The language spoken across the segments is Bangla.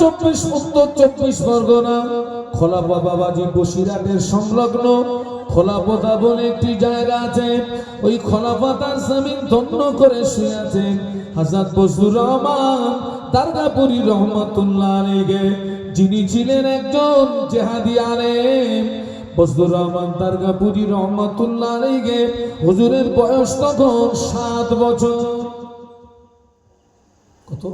চব্বিশ উত্তর চব্বিশ পরগনা। খোলাপা বাবাজি বসিরাটের সংলগ্ন খোলাপতা বলে একটি জায়গা আছে। ওই খোলাপাতার জমিন ধন্য করে শুয়ে আছে হাজার বসুর রহমান, দারগাপুরি রহমতুল্লাহ আলীকে যিনি ছিলেন একজন জেহাদি আলেম। বসুর রহমান দারগাপুরি রহমতুল্লাহ আলীকে হুজুরের বয়স তখন সাত বছর। কত?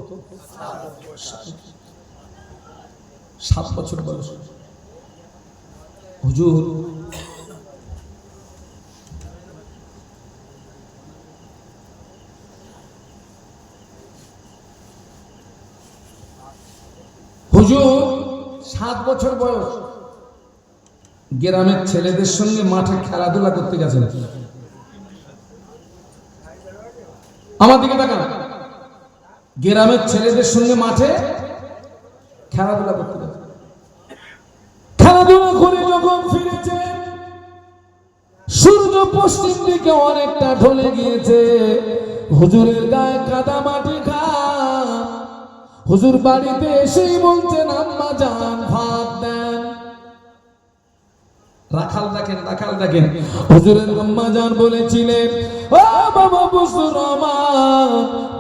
সাত বছর বয়স। হুজুর হুজুর, সাত বছর বয়স। গ্রামের ছেলেদের সঙ্গে মাঠে খেলাধুলা করতে গেছেন। আমার দিকে তাকান। গ্রামের ছেলেদের সঙ্গে মাঠে খেলাধুলা করতে গেছে খেলাধুলা করে যখন ফিরেছে, সূর্য পশ্চিম দিকে অনেকটা ঢলে গিয়েছে। হুজুরের গায়ে কাদা মাটি হুজুর বাড়িতে এসেই বলছেন, আম্মা যান ভাত দেন। রাখাল দেখেন রাখাল দেখেন। হুজুরের আম্মা যান বলেছিলেন, ও বাবা বসুর রহমান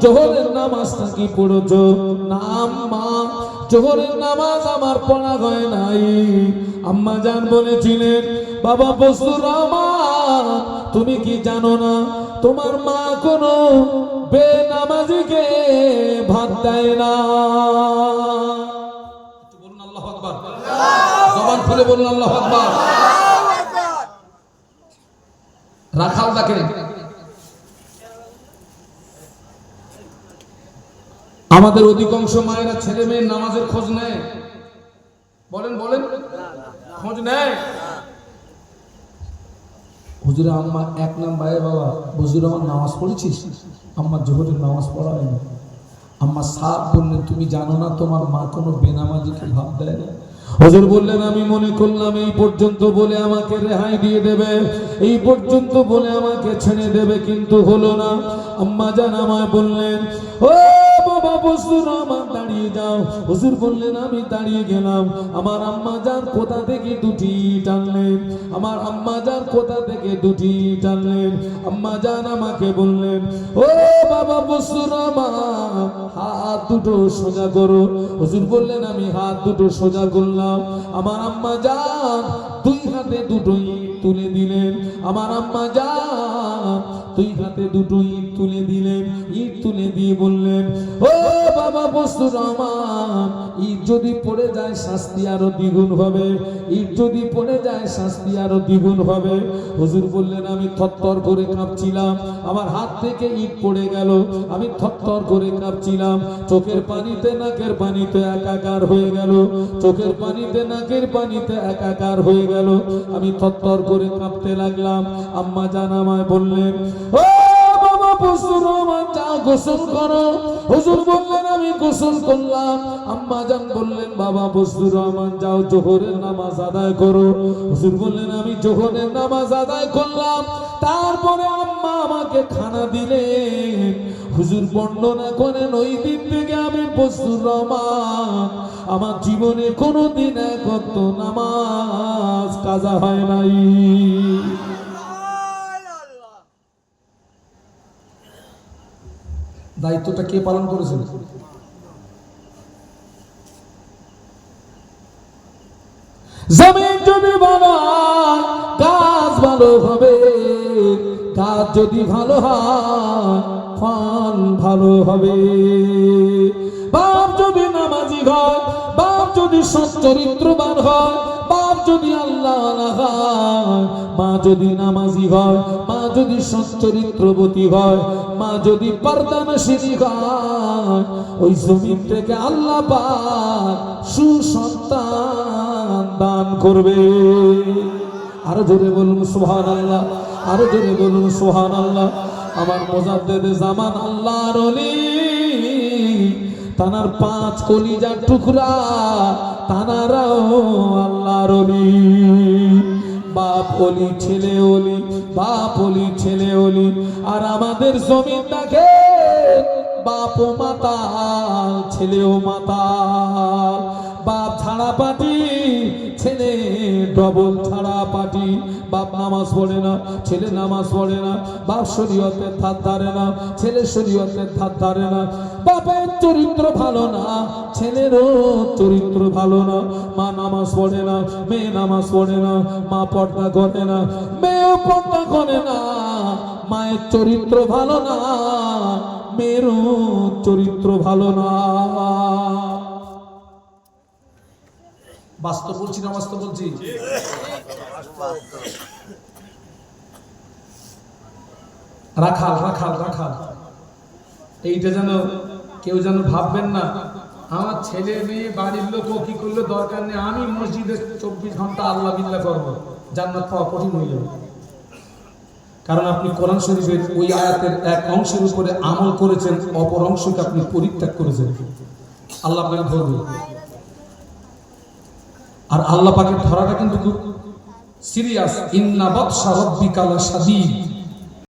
জোহরের নামাজটা কি পড়েছো? না আম্মা জোহরের নামাজ আমার পড়া হয় নাই। আম্মা যান বলেছিলেন, বাবা বসুর রহমান, তুমি কি জানো না, তোমার মা কোনো বেনামাজিকে ভাত দেয় না? দেখেন আমাদের অধিকাংশ মায়েরা ছেলে মেয়ের নামাজের খোঁজ নেয়। বলেন বলেন। হুজুরে আম্মা এক নাম্বারে বাবা আমার নামাজ পড়েছিস? আম্মা জোহরের নামাজ পড়া হয়নি আম্মা সাপ বললেন, তুমি জানো না তোমার মা কোনো ভাব দেয় না? বললেন, আমি মনে করলাম এই পর্যন্ত বলে আমাকে রেহাই দিয়ে দেবে। এই পর্যন্ত বলে আমাকে ছেড়ে দেবে, কিন্তু হলো না। আম্মা জান আমায় বললেন, ও বাবা বসুর দাঁড়িয়ে যাও। হুজুর বললেন, আমি দাঁড়িয়ে গেলাম। আমার আম্মা যান কোথা থেকে দুটি টানলেন? আমার আম্মা যান কোথা থেকে দুটি টানলেন? আম্মা যান আমাকে বললেন, ও বাবা বসুর হাত দুটো সোজা করো। হুজুর বললেন, আমি হাত দুটো সোজা করলাম। আমার আম্মা যান দুই হাতে দুটো ইট তুলে দিলেন। আমার আম্মা যান দুই হাতে দুটো ইট তুলে দিলেন ইট তুলে দিয়ে বললেন, ও বাবা বস্তুর আমার ইট যদি পড়ে যায় শাস্তি আরও দ্বিগুণ হবে ইট যদি পড়ে যায় শাস্তি আরও দ্বিগুণ হবে। হুজুর বললেন, আমি থরথর করে কাঁপছিলাম, আমার হাত থেকে ইট পড়ে গেল, আমি থরথর করে কাঁপছিলাম, চোখের পানিতে নাকের পানিতে একাকার হয়ে গেল, চোখের পানিতে নাকের পানিতে একাকার হয়ে গেল, আমি থরথর করে কাঁপতে লাগলাম। আম্মা জান আমায় বললেন, ও আম্মা বললেন, বাবা রহমান নামাজ আদায় করো। বললেন, আমি করলাম। তারপরে আম্মা আমাকে খানা দিলেন। হুজুর বর্ণনা করেন, ওই দিন থেকে আমি বসুর রহমান। আমার জীবনে কোনোদিন এক নামাজ কাজা হয় নাই। দায়িত্বটা কে পালন করেছেন জমিন যদি ভালো গাছ ভালো হবে, গাছ যদি ভালো হয় ভালো হবে। বাপ যদি নামাজি হয়, বাপ যদি সচ্চরিত্রবান হয় যদি আল্লাহ মা যদি নামাজি হয়, মা যদি সচ্চরিত্রবতী হয়, মা যদি পর্দানসিনী হয়, ওই জমিন থেকে আল্লাহ পাক সুসন্তান দান করবে। আরও জোরে বলুন সোহান আল্লাহ আরও জোরে বলুন সোহান আল্লাহ আমার মোজাদ্দেদে জামান আল্লাহর অলি তানার পাঁচ কলিজার টুকরা, তানারাও আল্লাহর অলি বাপ অলি ছেলে অলি বাপ অলি ছেলে অলি আর আমাদের জমিনটাকে ও মাতাল ছেলেও মাতা বাপ ছাড়া ছেলে ডবল ছাড়া পাটি, বাপ নামাজ পড়ে না, ছেলে নামাজ পড়ে না, বাপ শরীয়তের ধার ধারে না, ছেলে শরীয়তের ধার ধারে না। বাপের চরিত্র ভালো না, ছেলেরও চরিত্র ভালো না। মা নামাজ পড়ে না, মেয়ে নামাজ পড়ে না, মা পর্দা করে না, মেয়েও পর্দা করে না। মায়ের চরিত্র ভালো না, মেয়েরও চরিত্র ভালো না। বাস্তব বলছি না বাস্তব বলছি? রাখাল রাখাল রাখাল। এইটা যেন কেউ যেন ভাববেন না। আমার ছেলে মেয়ে, বাড়ির লোক কি করলে দরকার নেই। আমি মসজিদে চব্বিশ ঘণ্টা আল্লাহ বিল্লাহ করব। জান্নাত পাওয়া কঠিন হয়ে যাবে। কারণ আপনি কোরআন শরীফের ওই আয়াতের এক অংশের উপরে আমল করেছেন, অপর অংশকে আপনি পরিত্যাগ করেছেন। আল্লাহ আপনাকে ধরবে আর আল্লাহ পাকের ধরাটা কিন্তু খুব সিরিয়াস ইন্না বৎসা রব্বিকালা লাশাদীদ।